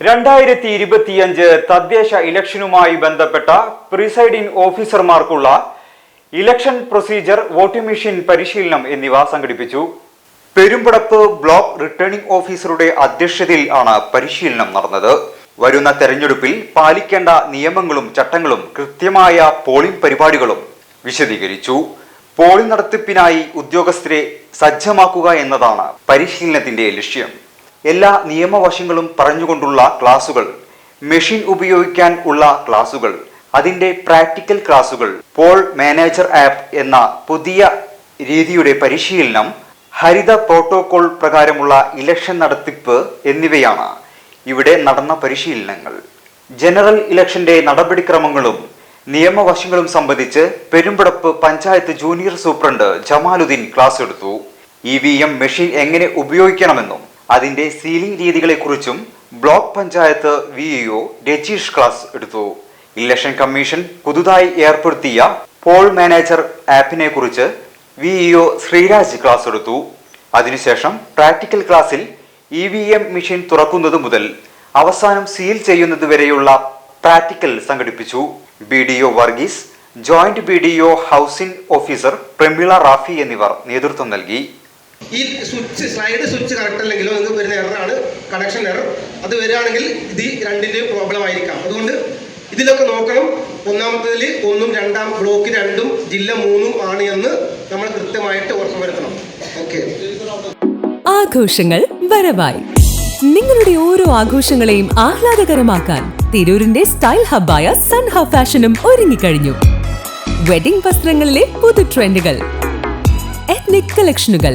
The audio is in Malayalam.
രണ്ടായിരത്തി ഇരുപത്തിയഞ്ച് തദ്ദേശ ഇലക്ഷനുമായി ബന്ധപ്പെട്ട പ്രിസൈഡിംഗ് ഓഫീസർമാർക്കുള്ള ഇലക്ഷൻ പ്രൊസീജിയർ വോട്ടിംഗ് മെഷീൻ പരിശീലനം എന്നിവ സംഘടിപ്പിച്ചു. പെരുമ്പടപ്പ് ബ്ലോക്ക് റിട്ടേണിംഗ് ഓഫീസറുടെ അധ്യക്ഷതയിൽ ആണ് പരിശീലനം നടന്നത്. വരുന്ന തെരഞ്ഞെടുപ്പിൽ പാലിക്കേണ്ട നിയമങ്ങളും ചട്ടങ്ങളും കൃത്യമായ പോളിംഗ് പരിപാടികളും വിശദീകരിച്ചു. പോളിംഗ് നടത്തിപ്പിനായി ഉദ്യോഗസ്ഥരെ സജ്ജമാക്കുക എന്നതാണ് പരിശീലനത്തിന്റെ ലക്ഷ്യം. എല്ലാ നിയമവശങ്ങളും പറഞ്ഞുകൊണ്ടുള്ള ക്ലാസുകൾ മെഷീൻ ഉപയോഗിക്കാൻ ഉള്ള ക്ലാസുകൾ അതിന്റെ പ്രാക്ടിക്കൽ ക്ലാസുകൾ പോൾ മാനേജർ ആപ്പ് എന്ന പുതിയ രീതിയുടെ പരിശീലനം ഹരിത പ്രോട്ടോകോൾ പ്രകാരമുള്ള ഇലക്ഷൻ നടത്തിപ്പ് എന്നിവയാണ് ഇവിടെ നടന്ന പരിശീലനങ്ങൾ. ജനറൽ ഇലക്ഷന്റെ നടപടിക്രമങ്ങളും നിയമവശങ്ങളും സംബന്ധിച്ച് Perumpadappu panchayat junior superintendent Jamaluddin class എടുത്തു. ഇ വി എം മെഷീൻ എങ്ങനെ ഉപയോഗിക്കണമെന്നും അതിന്റെ sealing രീതികളെക്കുറിച്ചും block panchayat V E O Rajeesh class എടുത്തു. ഇലക്ഷൻ കമ്മീഷൻ പുതുതായി ഏർപ്പെടുത്തിയ പോൾ മാനേജർ ആപ്പിനെ കുറിച്ച് വി ഇഒ ശ്രീരാജ് ക്ലാസ് എടുത്തു. അതിനുശേഷം പ്രാക്ടിക്കൽ ക്ലാസ്സിൽ ഇ വി എം മെഷീൻ തുറക്കുന്നത് മുതൽ അവസാനം സീൽ ചെയ്യുന്നത് വരെയുള്ള പ്രാക്ടിക്കൽ സംഘടിപ്പിച്ചു. B D O Varghese joint B D O housing officer Pramila Rafi എന്നിവർ നേതൃത്വം നൽകി. ഈ സ്വിച്ച് സ്ലൈഡ് സ്വിച്ച് കറക്റ്റ് അല്ലെങ്കിലോ നിങ്ങൾക്ക് വരുന്ന എററാണ് കണക്ഷൻ എറർ അത് വരികയാണെങ്കിൽ ഇത് രണ്ടിന്റെയും പ്രോബ്ലം ആയിരിക്കാം. അതുകൊണ്ട് ഇതിലൊക്കെ നോക്കണം. ഒന്നാമത്തേതിൽ ഒന്നും രണ്ടാം ബ്ലോക്ക് രണ്ടും ജില്ല മൂന്നും ആണ് എന്ന് നമ്മൾ കൃത്യമായിട്ട് ഉറപ്പുവരുത്തണം ഓക്കെ ആഘോഷങ്ങൾ വരവായി. നിങ്ങളുടെ ഓരോ ആഘോഷങ്ങളെയും ആഹ്ലാദകരമാക്കാൻ തിരൂരിന്റെ സ്റ്റൈൽ ഹബ്ബായ സൺ ഹബ് ഫാഷനും ഒരുങ്ങിക്കഴിഞ്ഞു. വെഡിംഗ് വസ്ത്രങ്ങളിലെ പുതു ട്രെൻഡുകൾ എത്നിക് കളക്ഷനുകൾ